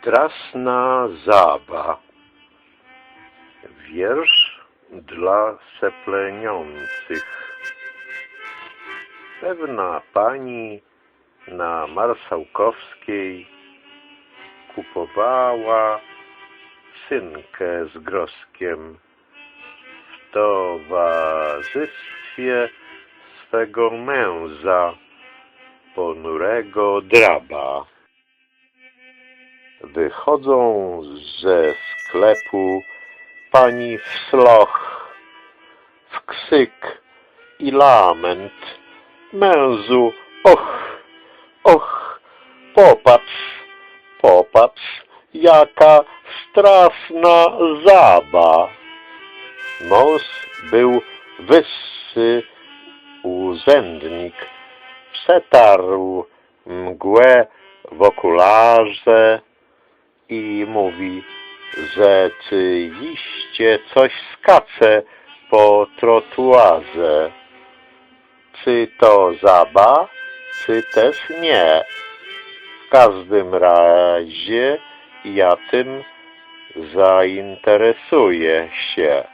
Strasna Zaba Wiersz dla sepleniących. Pewna pani na Marszałkowskiej kupowała synkę z groskiem. W towarzystwie swego męża, ponurego draba. Wychodzą ze sklepu pani w sloch, w ksyk i lament. Mężu, och, och, popatrz, popatrz, jaka straszna zaba. Mąż był wyższy urzędnik, przetarł mgłę w okularze i mówi, że czyliście coś skacze po trotuarze. Czy to zaba, czy też nie? W każdym razie ja tym zainteresuję się.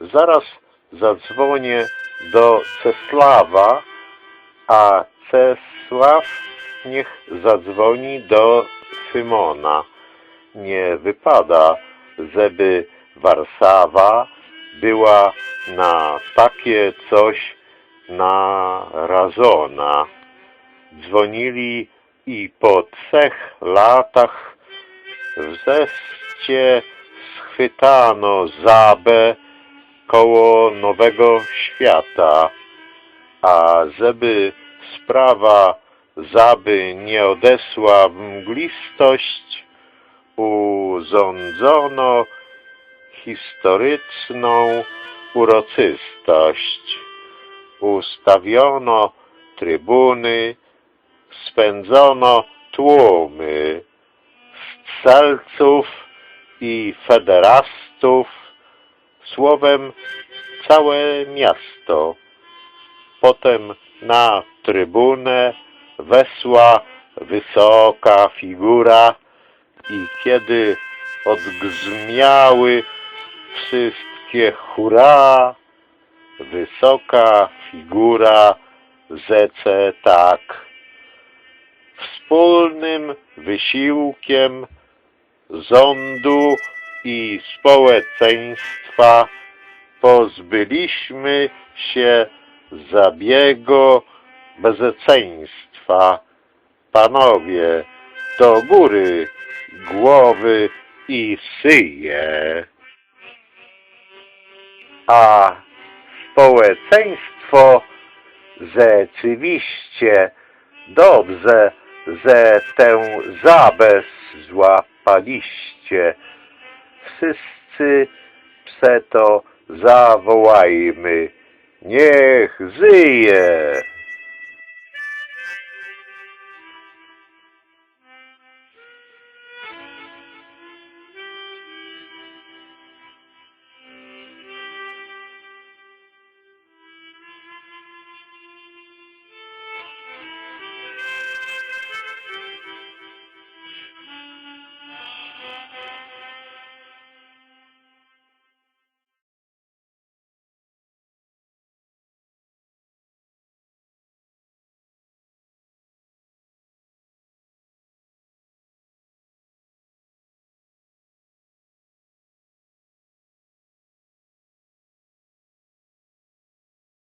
Zaraz zadzwonię do Cesława, a Cesław niech zadzwoni do Szymona. Nie wypada, żeby Warszawa była na takie coś narażona. Dzwonili i po trzech latach wreszcie schwytano Zabę koło Nowego Świata, a żeby sprawa Zaby nie odeszła w mglistość, urządzono historyczną uroczystość. Ustawiono trybuny, spędzono tłumy strzelców i federastów, słowem całe miasto. Potem na trybunę wesła wysoka figura i kiedy odgrzmiały wszystkie hurra, wysoka figura zece tak. Wspólnym wysiłkiem rządu i społeczeństwa pozbyliśmy się zabiegu bezeceństwa. Panowie, do góry głowy i szyje. A społeczeństwo rzeczywiście dobrze, że tę zabę złapaliście. Wszyscy przeto zawołajmy, niech żyje!